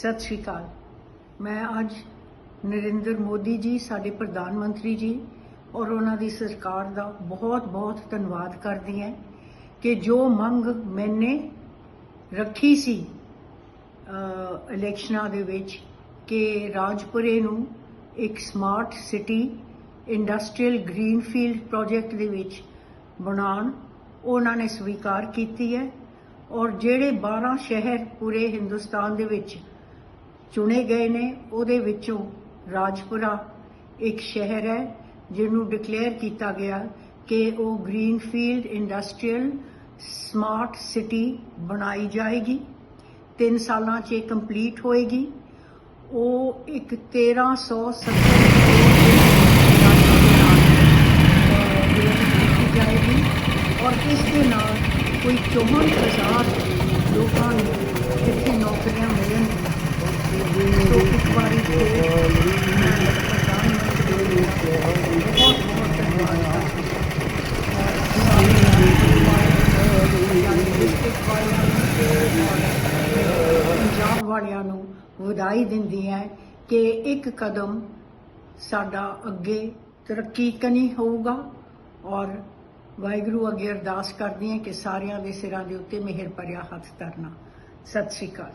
ਸਤਿ ਸ਼੍ਰੀ ਅਕਾਲ। ਮੈਂ ਅੱਜ ਨਰਿੰਦਰ ਮੋਦੀ ਜੀ, ਸਾਡੇ ਪ੍ਰਧਾਨ ਮੰਤਰੀ ਜੀ ਔਰ ਉਹਨਾਂ ਦੀ ਸਰਕਾਰ ਦਾ ਬਹੁਤ-ਬਹੁਤ ਧੰਨਵਾਦ ਕਰਦੀ ਹਾਂ ਕਿ ਜੋ ਮੰਗ ਮੈਨੇ ਰੱਖੀ ਸੀ ਇਲੈਕਸ਼ਨਾਂ ਦੇ ਵਿੱਚ ਕਿ ਰਾਜਪੁਰੇ ਨੂੰ ਇੱਕ smart city, industrial greenfield project ਦੇ ਵਿੱਚ ਬਣਾਉਣ ਉਹਨਾਂ ਨੇ ਸਵੀਕਾਰ ਕੀਤੀ ਹੈ ਔਰ ਜਿਹੜੇ 12 ਸ਼ਹਿਰ ਪੂਰੇ ਹਿੰਦੁਸਤਾਨ ਦੇ ਵਿੱਚ ਚੁਣੇ ਗਏ ਨੇ। ਉਹਦੇ ਵਿੱਚੋਂ ਰਾਜਪੁਰਾ ਇੱਕ ਸ਼ਹਿਰ ਹੈ, ਜਿਹਨੂੰ ਡਿਕਲੇਅਰ ਕੀਤਾ ਗਿਆ ਕਿ ਉਹ ਗ੍ਰੀਨਫੀਲਡ ਇੰਡਸਟਰੀਅਲ ਸਮਾਰਟ ਸਿਟੀ ਬਣਾਈ ਜਾਏਗੀ। 3 ਸਾਲਾਂ 'ਚ ਇਹ ਕੰਪਲੀਟ ਹੋਏਗੀ। ਉਹ ਇੱਕ 1370 ਕੀਤੀ ਜਾਏਗੀ। ਔਰ ਇਸ ਦੇ ਨਾਲ ਕੋਈ 64000 ਲੋਕਾਂ ਨੂੰ ਇੱਥੇ ਨੌਕਰੀਆਂ ਮਿਲਣਗੀਆਂ ਸੋ ਇੱਕ ਵਾਰੀ ਫਿਰ ਮੈਂ ਪ੍ਰਧਾਨ ਮੰਤਰੀ ਜੀ ਦਾ ਬਹੁਤ ਬਹੁਤ ਧੰਨਵਾਦ ਕਰਦੀ ਹਾਂ ਔਰ ਡਿਸਟ੍ਰਿਕਟ ਵਾਲਿਆਂ ਨੂੰ ਔਰ ਪੰਜਾਬ ਵਾਲਿਆਂ ਨੂੰ ਵਧਾਈ ਦਿੰਦੀ ਹੈ ਕਿ ਇੱਕ ਕਦਮ ਸਾਡਾ ਅੱਗੇ ਤਰੱਕੀ ਕਨੀ ਹੋਊਗਾ ਔਰ ਵਾਹਿਗੁਰੂ ਅੱਗੇ ਅਰਦਾਸ ਕਰਦੀ ਹਾਂ ਕਿ ਸਾਰਿਆਂ ਦੇ ਸਿਰਾਂ ਦੇ ਉੱਤੇ ਮਿਹਰ ਭਰਿਆ ਹੱਥ ਧਰਨਾ। ਸਤਿ ਸ਼੍ਰੀ ਅਕਾਲ।